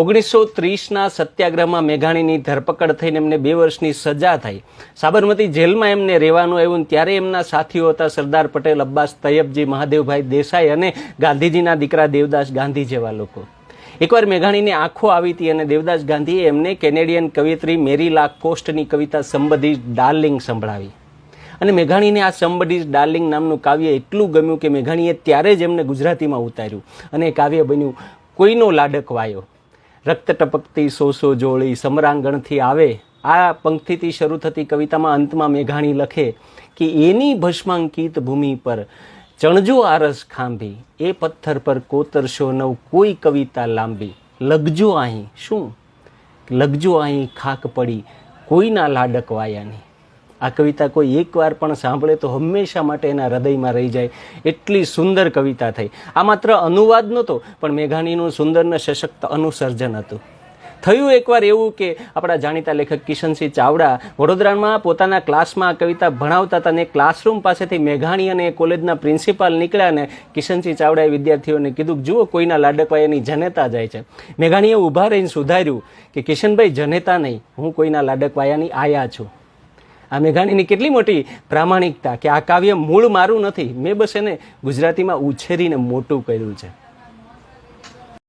ઓગણીસો ત્રીસના સત્યાગ્રહમાં મેઘાણીની ધરપકડ થઈને એમને બે વર્ષની સજા થઈ. સાબરમતી જેલમાં એમને રહેવાનું આવ્યું ત્યારે એમના સાથીઓ હતા સરદાર પટેલ, અબ્બાસ તૈયબજી, મહાદેવભાઈ દેસાઈ અને ગાંધીજીના દીકરા દેવદાસ ગાંધી જેવા લોકો. એકવાર મેઘાણીની આંખો આવી હતી અને દેવદાસ ગાંધીએ એમને કેનેડિયન કવિયત્રી મેરી લા કોસ્ટની કવિતા સંબંધી ડાર્લિંગ સંભળાવી. અને મેઘાણીને આ સમબડીઝ ડાર્લિંગ નામનું કાવ્ય એટલું ગમ્યું કે મેઘાણીએ ત્યારે જ એમને ગુજરાતીમાં ઉતાર્યું અને કાવ્ય બન્યું, કોઈનો લાડક વાયો. રક્ત ટપકતી સોસો, જોળી, સમરાંગણથી આવે. આ પંક્તિથી શરૂ થતી કવિતામાં અંતમાં મેઘાણી લખે કે એની ભસ્માંકિત ભૂમિ પર ચણજો આરસ ખાંભી, એ પથ્થર પર કોતરશો નવ, કોઈ કવિતા લાંબી. લગજો અહીં શું? લગજો અહીં ખાક પડી, કોઈના લાડક વાયાની આ કવિતા કોઈ એકવાર પણ સાંભળે તો હંમેશા માટે એના હૃદયમાં રહી જાય. એટલી સુંદર કવિતા થઈ. આ માત્ર અનુવાદ નહોતો, પણ મેઘાણીનું સુંદર ને સશક્ત અનુસર્જન હતું. થયું એકવાર એવું કે આપણા જાણીતા લેખક કિશનસિંહ ચાવડા વડોદરામાં પોતાના ક્લાસમાં આ કવિતા ભણાવતા હતા અને ક્લાસરૂમ પાસેથી મેઘાણી અને કોલેજના પ્રિન્સિપાલ નીકળ્યા અને કિશનસિંહ ચાવડાએ વિદ્યાર્થીઓને કીધું જુઓ, કોઈના લાડકવાયાની જનેતા જાય છે. મેઘાણીએ ઊભા રહીને સુધાર્યું કે, કિશનભાઈ, જનેતા નહીં. હું કોઈના લાડકવાયાની આયા છું. આ મેઘાણીની કેટલી મોટી પ્રામાણિકતા કે આ કાવ્ય મૂળ મારું નથી. મેં બસ એને ગુજરાતીમાં ઉછેરીને મોટું કર્યું છે.